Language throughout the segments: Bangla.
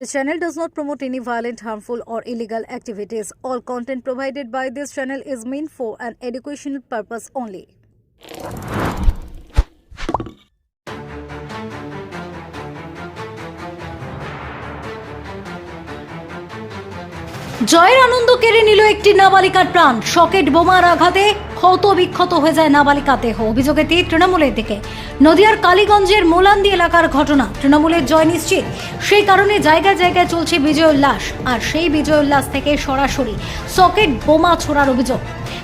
The channel does not promote any violent, harmful, or illegal activities. All content provided by this channel is meant for an educational purpose only. জয়ের আনন্দ কেড়ে নিল একটি নাবালিকার প্রাণ সকেট বোমার আঘাতে ক্ষত বিক্ষত হয়ে যায় নাবালিকা দেহ। অভিযোগে তীর তৃণমূলের দিকে। নদিয়ার কালীগঞ্জের মোলান্দি এলাকার ঘটনা। তৃণমূলের জয় নিশ্চিত। সেই কারণে জায়গায় জায়গায় চলছে বিজয় উল্লাস আর সেই বিজয় উল্লাস থেকে সরাসরি সকেট বোমা ছোড়ার অভিযোগ।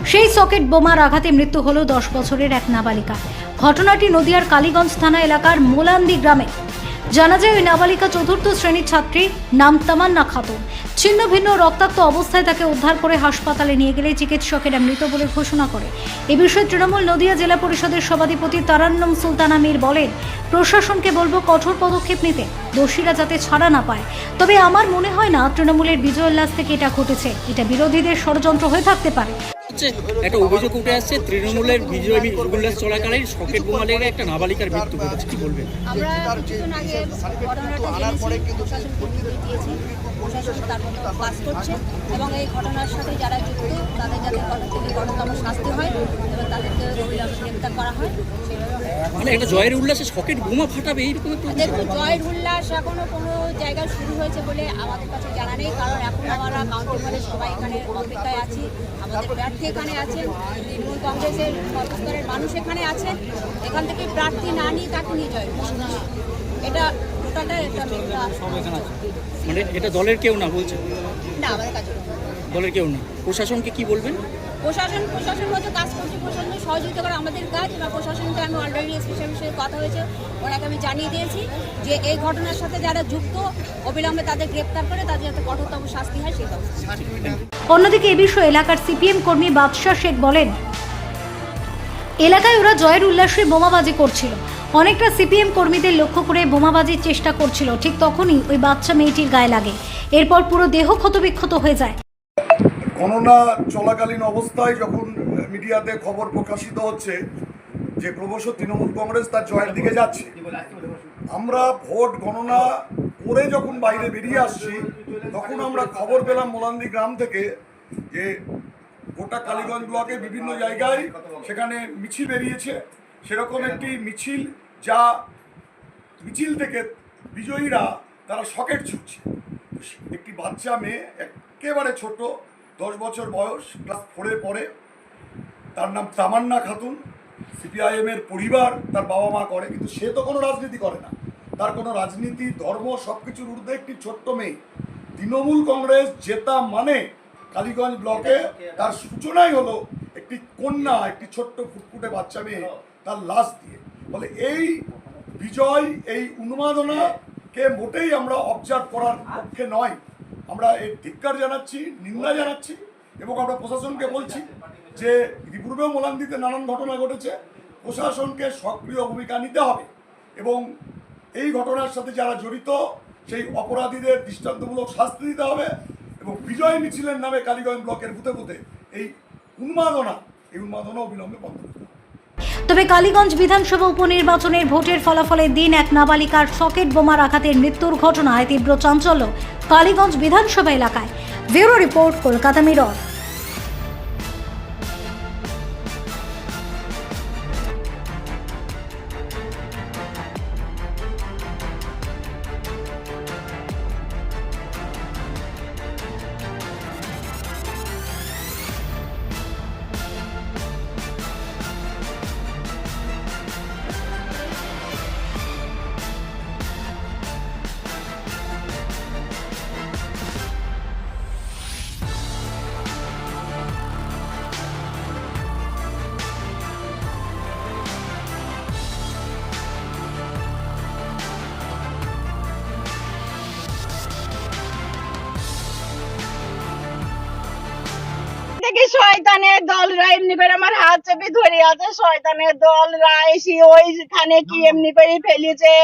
সেই সকেট বোমার আঘাতে মৃত্যু হলো দশ বছরের এক নাবালিকা। ঘটনাটি নদিয়ার কালীগঞ্জ থানা এলাকার মোলান্দি গ্রামে। জানা যায়, ওই নাবালিকা চতুর্থ শ্রেণির ছাত্রী, নাম তামান্না খাতুন। ছিন্ন ভিন্ন রক্তাক্ত অবস্থায় তাকে উদ্ধার করে হাসপাতালে নিয়ে গেলে চিকিৎসকেরা মৃত বলে ঘোষণা করে। এ বিষয়ে তৃণমূল নদিয়া জেলা পরিষদের সভাধিপতি তারান্নম সুলতানা মীর বলেন, প্রশাসনকে বলব কঠোর পদক্ষেপ নিতে, দোষীরা যাতে ছাড়া না পায়। তবে আমার মনে হয় না তৃণমূলের বিজয় উল্লাস থেকে এটা ঘটেছে। এটা বিরোধীদের ষড়যন্ত্র হয়ে থাকতে পারে। হচ্ছে, একটা অভিযোগ উঠে আসছে, তৃণমূলের বিজয় উল্লাস চলাকালীন শখের বোমা লেগে একটা নাবালিকার মৃত্যু ঘটেছে। কি বলবেন আমরা এবং এই ঘটনার সাথে যারা যুক্ত, তাদের যাতে শাস্তি হয় এবং তাদেরকে গ্রেপ্তার করা হয়। মানে একটা জয়ের উল্লাসে সকেট বোমা ফাটাবে এইরকম দেখুন জয়ের উল্লাস এখনও কোনো জায়গায় শুরু হয়েছে বলে আমাদের কাছে জানা নেই কারণ এখন আমরা কাউন্টি হলে সবাই এখানে অপেক্ষায় আছি আমাদের প্রার্থী এখানে আছেন তৃণমূল কংগ্রেসের সর্বস্তরের মানুষ এখানে আছেন এখান থেকে প্রার্থী না নিয়ে তাকে নিয়ে জয় এটা টোটালটা একটা মানে এটা দলের কেউ না বলছে না আমাদের কাছে দলের কেউ না। প্রশাসনকে কি বলবেন? প্রশাসন প্রশাসন হয়তো কাজ করছে, প্রশাসন সহযোগিতা করা আমাদের কাজ এবার প্রশাসনকে আমি অলরেডি স্পেশাল বিষয়ে কথা হয়েছে, ওনাকে আমি জানিয়ে দিয়েছি যে এই ঘটনার সাথে যারা যুক্ত, অবিলম্বে তাদের গ্রেপ্তার করে তাদের যাতে কঠোরতম শাস্তি হয় সেই অন্যদিকে এ বিষয়ে এলাকার সিপিএম কর্মী বাদশাহ শেখ বলেন, এলাকায় ওরা জয়ের উল্লাসে বোমাবাজি করছিল। অনেকটা সিপিএম কর্মীদের লক্ষ্য করে বোমাবাজির চেষ্টা করছিল, ঠিক তখনই ওই বাচ্চা মেয়েটির গায়ে লাগে। এরপর পুরো দেহ ক্ষতবিক্ষত হয়ে যায়। গণনা চলাকালীন অবস্থায় যখন মিডিয়াতে খবর প্রকাশিত হচ্ছে যে ক্রমশ তৃণমূল কংগ্রেস তার জয়ের দিকে যাচ্ছে, আমরা ভোট গণনা করে যখন বাইরে বেরিয়ে আসছি, তখন আমরা খবর পেলাম মোলান্দি গ্রাম থেকে যে গোটা কালীগঞ্জ ব্লকে বিভিন্ন জায়গায় সেখানে মিছিল বেরিয়েছে। সেরকম একটি মিছিল যা মিছিল থেকে বিজয়ীরা তারা সকেট ছুটছে। একটি বাচ্চা মেয়ে, একেবারে ছোট দশ বছর বয়স, ক্লাস ফোরে পড়ে তার নাম তামান্না খাতুন। সিপিআইএম এর পরিবার তার বাবা মা করে, কিন্তু সে তো কোনো রাজনীতি করে না। তার কোনো রাজনীতি, ধর্ম সব কিছুর ঊর্ধ্বে একটি ছোট্ট মেয়ে। তৃণমূল কংগ্রেস জেতা মানে কালীগঞ্জ ব্লকে তার সূচনাই হলো একটি কন্যা, একটি ছোট্ট ফুটফুটে বাচ্চা মেয়ে তার লাশ দিয়ে। বলে এই বিজয়, এই উন্মাদনাকে মোটেই আমরা অবজার্ভ করার পক্ষে নয়। আমরা এর ধিক্কার জানাচ্ছি, নিন্দা জানাচ্ছি এবং আমরা প্রশাসনকে বলছি যে ইতিপূর্বেও মোলান্দিতে নানান ঘটনা ঘটেছে, প্রশাসনকে সক্রিয় ভূমিকা নিতে হবে এবং এই ঘটনার সাথে যারা জড়িত, সেই অপরাধীদের দৃষ্টান্তমূলক শাস্তি দিতে হবে এবং বিজয় মিছিলের নামে কালীগঞ্জ ব্লকের বুথে বুথে এই উন্মাদনা এই উন্মাদনা অবিলম্বে বন্ধ করতে হবে। তবে কালীগঞ্জ বিধানসভা উপনির্বাচনের ভোটের ফলাফলের দিন এক নাবালিকার সকেট বোমার আঘাতের মৃত্যুর ঘটনায় তীব্র চাঞ্চল্য কালীগঞ্জ বিধানসভা এলাকায়। Bureau report, Kolkata mirror. শয়তানের দলরা এমনি করে আমার হাত চেপে ধরে আছে, শয়তানের দলরা এসে ওইখানে কি এমনি করে ফেলেছে?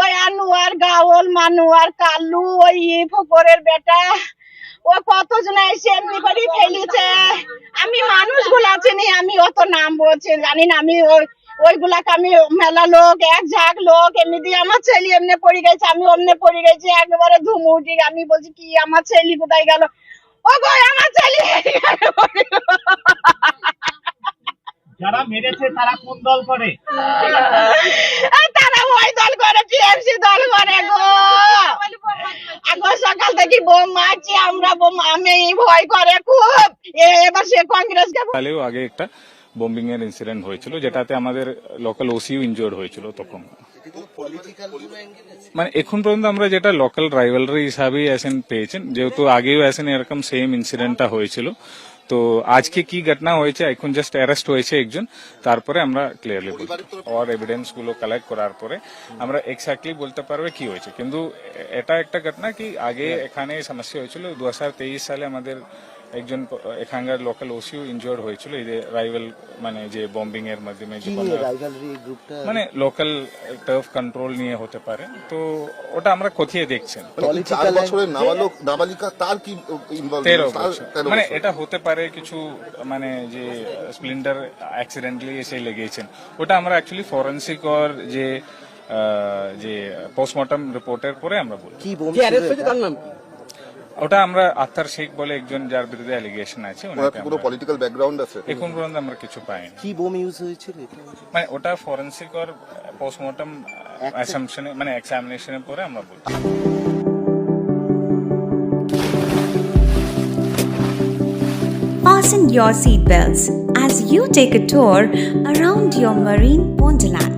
ওই আনুয়ার গাওল, মানুয়ার কাল্লু ওই ফকরের বেটা, ও কতজন এসে এমনি করে ফেলেছে? আমি মানুষগুলো চিনি, আমি অত নাম বলছি, জানি না, আমি ওই, ওইগুলাকে আমি মেলা লোক, এক ঝাঁক লোক এমনি আমার ছেলে এমনি পড়ে গেছে, আমি অমনে পড়ে গেছি, একেবারে ধুম উঠি আমি বলছি কি, আমার ছেলে কোথায় গেল? ও গো আমার ছেলে। এখানে পড়ে গেল। যারা মেরেছে তারা কোন দল করে? আর তারা ওই দল করে টিএমসি দল করে গো। এখন সকাল থেকে বোম মারছি আমরা বোম আমি ভয় করে খুব। এবার সে কংগ্রেসকে সালেও আগে একটা বোম্বিং এর ইনসিডেন্ট হয়েছিল, যেটাতে আমাদের লোকাল ওসিও ইনজোর্ড হয়েছিল তখন। মানে এখন পর্যন্ত আমরা যেটা লোকাল রাইভালরি হিসাবেই অ্যাসেন পেয়েছেন, যেহেতু আগেও অ্যাসেন এরকম সেম ইনসিডেন্টটা হয়েছিল। তো আজকে কি ঘটনা হয়েছে, এখন জাস্ট অ্যারেস্ট হয়েছে একজন, তারপরে আমরা ক্লিয়ারলি আর এভিডেন্সগুলো কালেক্ট করার পরে আমরা এক্স্যাক্টলি বলতে পারবে কি হয়েছে। কিন্তু এটা একটা ঘটনা কি আগে এখানে সমস্যা হয়েছিল, দু হাজার তেইশ সালে আমাদের একজন এখানকার লোকাল ওসিও ইনজোর্ড হয়েছিল। এই যে রাইভাল মানে যে বম্বিং এর মাধ্যমে যে মানে লোকাল টার্ফ কন্ট্রোল নিয়ে হতে পারে। তো ওটা আমরা কোথায় দেখছেন। মানে চার বছরের নাবালক নাবালিকা তার কি মানে এটা হতে পারে কিছু মানে যে স্প্লিন্ডার অ্যাক্সিডেন্টলি এসে লেগেছেন। ওটা আমরা অ্যাকচুয়ালি ফরেন্সিক ওর যে যে পোস্টমর্টম রিপোর্টের পরে আমরা বলি কি এটা? ওটা আমরা আত্মার শেখ বলে একজন যার বিরুদ্ধে অ্যালিগেশন আছে ওনাকে পলিটিক্যাল ব্যাকগ্রাউন্ড আছে? এখন পর্যন্ত আমরা কিছু পাইনি। কি বোম ইউজ হয়েছিল? মানে ওটা ফরেন্সিক ওর পোস্টমর্টম অ্যাসাম্পশনে মানে এক্সামিনেশনের পরে আমরা বলছি। Fasten your seatbelts as you take a tour around your marine wonderland.